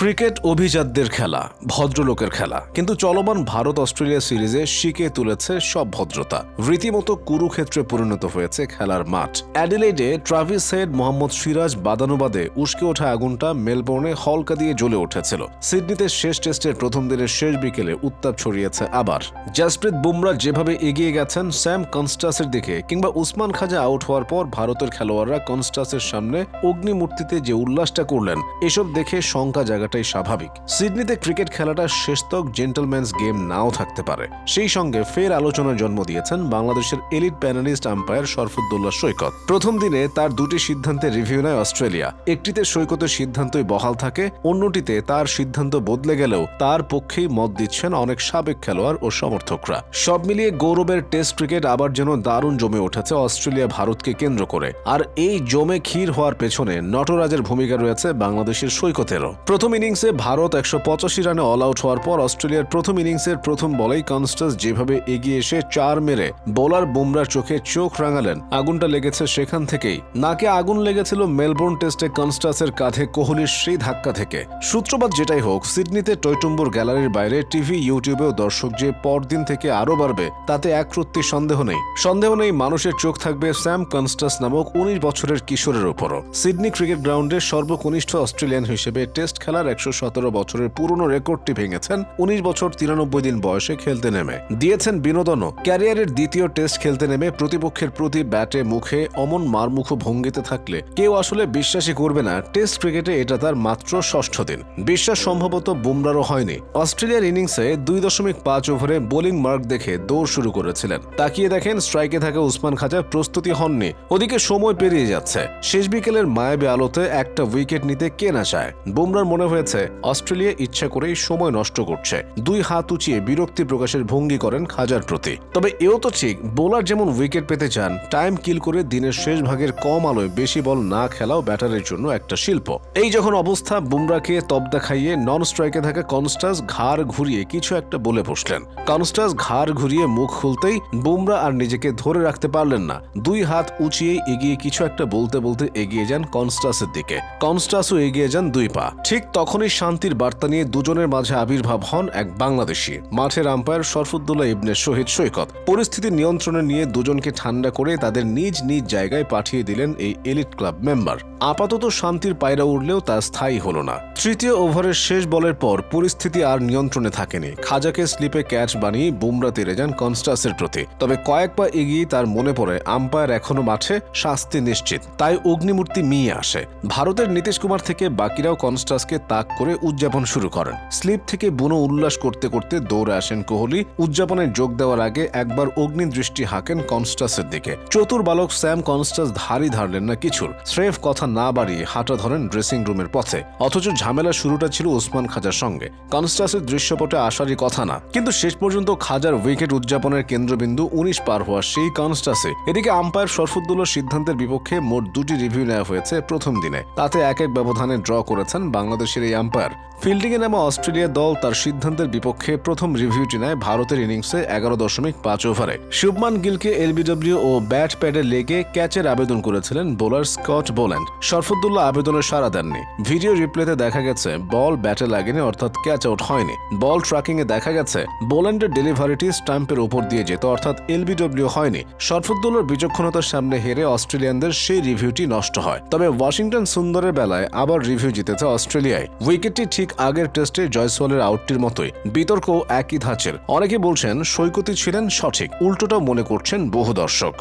Cricket অভিজাতদের খেলা, ভদ্রলোকের খেলা, কিন্তু চলমান ভারত অস্ট্রেলিয়া সিরিজে শিকে তুলেছে সব ভদ্রতা। রীতিমতো কুরুক্ষেত্রে পরিণত হয়েছে খেলার মাঠ। অ্যাডিলেডে ট্রাভিস হেড মোহাম্মদ সিরাজ বাদানুবাদে উস্কে ওঠা আগুনটা মেলবোর্নে হলকা দিয়ে জ্বলে উঠেছিল। সিডনিতে শেষ টেস্টের প্রথম দিনের শেষ বিকেলে উত্তাপ ছড়িয়েছে আবার। জাসপ্রীত বুমরা যেভাবে এগিয়ে গেছেন, স্যাম কনস্টাসের দিকে কিংবা উসমান খাজা আউট হওয়ার পর ভারতের খেলোয়াড়রা কনস্টাসের সামনে অগ্নিমূর্তিতে যে উল্লাসটা করলেন, এসব দেখে শঙ্কা জায়গাটাই স্বাভাবিক। সিডনিতে ক্রিকেট খেলাটা শেষতক জেন্টলম্যানস গেম নাও থাকতে পারে। সেই সঙ্গে ফের আলোচনার জন্ম দিয়েছেন বাংলাদেশের elite panelist umpire Sharfuddoula Saikat. প্রথম দিনে তার দুটি সিদ্ধান্তে রিভিউ নেয় অস্ট্রেলিয়া। একটিতে সৈকতের সিদ্ধান্তই বহাল থাকে, অন্যটিতে তার সিদ্ধান্ত বদলে গেলেও তার পক্ষেই মত দিচ্ছেন অনেক সাবেক খেলোয়াড় ও সমর্থকরা। সব মিলিয়ে গৌরবের টেস্ট ক্রিকেট আবার যেন দারুণ জমে উঠেছে অস্ট্রেলিয়া ভারতকে কেন্দ্র করে। আর এই জমে ক্ষীর হওয়ার পেছনে নটরাজের ভূমিকা রয়েছে বাংলাদেশের সৈকতেরও। প্রথম ইনিংসে ভারত একশো পঁচাশি রানে অল আউট হওয়ার পর অস্ট্রেলিয়ার প্রথম ইনিংসের প্রথম বলেই কনস্টাস যেভাবে এগিয়ে এসে চার মেরে বোলার বুমরার চোখে চোখ রাঙালেন। আগুনটা লেগেছে সেখান থেকেই। নাকে আগুন লেগেছিল মেলবোর্ন টেস্টে কনস্টাসের কাঁধে কোহলির সেই ধাক্কা থেকে। সূত্রপাত যেটাই হোক, সিডনিতে টৈটুম্বুর গ্যালারির বাইরে টিভি, ইউটিউবেও দর্শক যে পরদিন থেকে আরও বাড়বে, তাতে এক প্রত্যি সন্দেহ নেই। সন্দেহ নেই মানুষের চোখ থাকবে স্যাম কনস্টাস নামক উনিশ বছরের কিশোরের উপরও সিডনি ক্রিকেট গ্রাউন্ডে সর্বকনিষ্ঠ অস্ট্রেলিয়ান হিসেবে টেস্ট খেলার সতেরো বছরের পুরনো রেকর্ডটি ভেঙেছেন। উনিশ বছর তিরানব্বই দিন বয়সে খেলতে নেমে। দিয়েছেন বিনোদনও। ক্যারিয়ারের দ্বিতীয় টেস্ট খেলতে নেমে প্রতিপক্ষের প্রতি ব্যাটে মুখে অমন মারমুখ ভঙ্গিতে থাকলে কেউ আসলে বিশ্বাসই করবে না। টেস্ট ক্রিকেটে এটা তার মাত্র ষষ্ঠ দিন। বিশ্বাস সম্ভবত বুমরারও হয়নি। অস্ট্রেলিয়ার ইনিংসে দুই দশমিক পাঁচ ওভারে বোলিং মার্ক দেখে দৌড় শুরু করেছিলেন। তাকিয়ে দেখেন স্ট্রাইকে থাকা উসমান খাজা প্রস্তুতি হননি। ওদিকে সময় পেরিয়ে যাচ্ছে। শেষ বিকেলের মায়াবী আলোতে একটা উইকেট নিতে কে না চায়। বুমরার মনে হয়েছে অস্ট্রেলিয়া ইচ্ছা করেই সময় নষ্ট করছে। দুই হাত উঁচিয়ে বিরক্তি প্রকাশের ভঙ্গি করেন খাজার প্রতি। তবে এও তো ঠিক, বোলার যেমন উইকেট পেতে চান, টাইম কিল করে দিনের শেষ ভাগের কম আলোয় বেশি বল না খেলাও ব্যাটারের জন্য একটা শিল্প। এই যখন অবস্থা বুমরাকে তবদা খাইয়ে নন স্ট্রাইকে থাকা কনস্টাস ঘাড় ঘুরিয়ে কিছু একটা বলে বসলেন। কনস্টাস ঘাড় ঘুরিয়ে মুখ খুলতেই বুমরা আর নিজেকে ধরে রাখতে পারলেন না। দুই হাত উঁচিয়ে এগিয়ে কিছু একটা বলতে বলতে এগিয়ে যান কনস্টাসের দিকে। কনস্টাসও এগিয়ে যান দুই পা। ঠিক তখনই শান্তির বার্তা নিয়ে দুজনের মাঝে আবির্ভাব হন এক বাংলাদেশি। মাঠের আম্পায়ার শরফুদ্দোল্লাহ ইবনে শহীদ সৈকত। পরিস্থিতি নিয়ন্ত্রণে নিয়ে দুজনকে ঠান্ডা করে তাদের নিজ নিজ জায়গায় পাঠিয়ে দিলেন এই এলিট ক্লাব মেম্বার। আপাতত শান্তির পায়রা উঠলেও তা স্থায়ী হল না। তৃতীয় ওভারের শেষ বলের পর পরিস্থিতি আর নিয়ন্ত্রণে থাকেনি। খাজাকে স্লিপে ক্যাচ বানিয়ে বুমরা তেরে যান কনস্টাসের প্রতি। তবে কয়েক পা এগিয়ে তার মনে পড়ে, আম্পায়ার এখনও মাঠে শাস্তি নিশ্চিত। তাই অগ্নিমূর্তি মিয়ে আসে। ভারতের নীতিশ কুমার থেকে বাকিরাও কনস্টাসকে তাক করে উদযাপন শুরু করেন। স্লিপ থেকে বুনো উল্লাস করতে করতে দৌড়ে আসেন কোহলি। উদযাপনে যোগ দেওয়ার আগে একবার অগ্নি দৃষ্টি হাঁকেন কনস্টাসের দিকে। চতুর বালক স্যাম কনস্টাস ধারই ধারলেন না কিছুর। স্রেফ কথা না বাড়িয়ে হাঁটা ধরেন ড্রেসিং রুমের পথে। অথচ ঝামেলা শুরুটা ছিল উসমান খাজার সঙ্গে। কনস্টাসের দৃশ্যপটে আসারই কথা না। কিন্তু শেষ পর্যন্ত খাজার উইকেট উদযাপনের কেন্দ্রবিন্দু উনিশ পার হওয়া সেই কনস্টাসে। এদিকে আম্পায়ার শরফুদ্দুল্লার সিদ্ধান্তের বিপক্ষে মোট দুটি রিভিউ নেওয়া হয়েছে প্রথম দিনে। তাতে এক এক ব্যবধানে ড্র করেছেন বাংলাদেশের এই আম্পায়ার। ফিল্ডিংয়ে নামা অস্ট্রেলিয়া দল তার সিদ্ধান্তের বিপক্ষে প্রথম রিভিউটি নেয় ভারতের ইনিংসে এগারো দশমিক পাঁচ ওভারে। শুভমান গিলকে এলবিডব্লিউ ও ব্যাট প্যাডে লেগে ক্যাচের আবেদন করেছিলেন বোলার স্কট বোল্যান্ড। শরফুদ্দুল্লাহ আবেদনের সাড়া দেননি। ভিডিও রিপ্লেতে দেখা গেছে, বল ব্যাটে লাগেনি, অর্থাৎ ক্যাচ আউট হয়নি। বল ট্র্যাকিংয়ে দেখা গেছে, বোল্যান্ডের ডেলিভারিটি স্টাম্পের উপর দিয়ে যেত, অর্থাৎ এলবিডব্লিউ হয়নি। শরফুদ্দুল্লার বিচক্ষণতার সামনে হেরে অস্ট্রেলিয়ানদের সেই রিভিউটি নষ্ট হয়। তবে ওয়াশিংটন সুন্দরের বেলায় আবার রিভিউ জিতেছে অস্ট্রেলিয়ায়। উইকেটটি ঠিক আগের টেস্টে জয়সওয়ালের আউটটির মতোই। বিতর্ক একই ধাঁচের। অনেকে বলছেন সৈকতই ছিলেন সঠিক। উল্টোটাও মনে করছেন বহু দর্শক।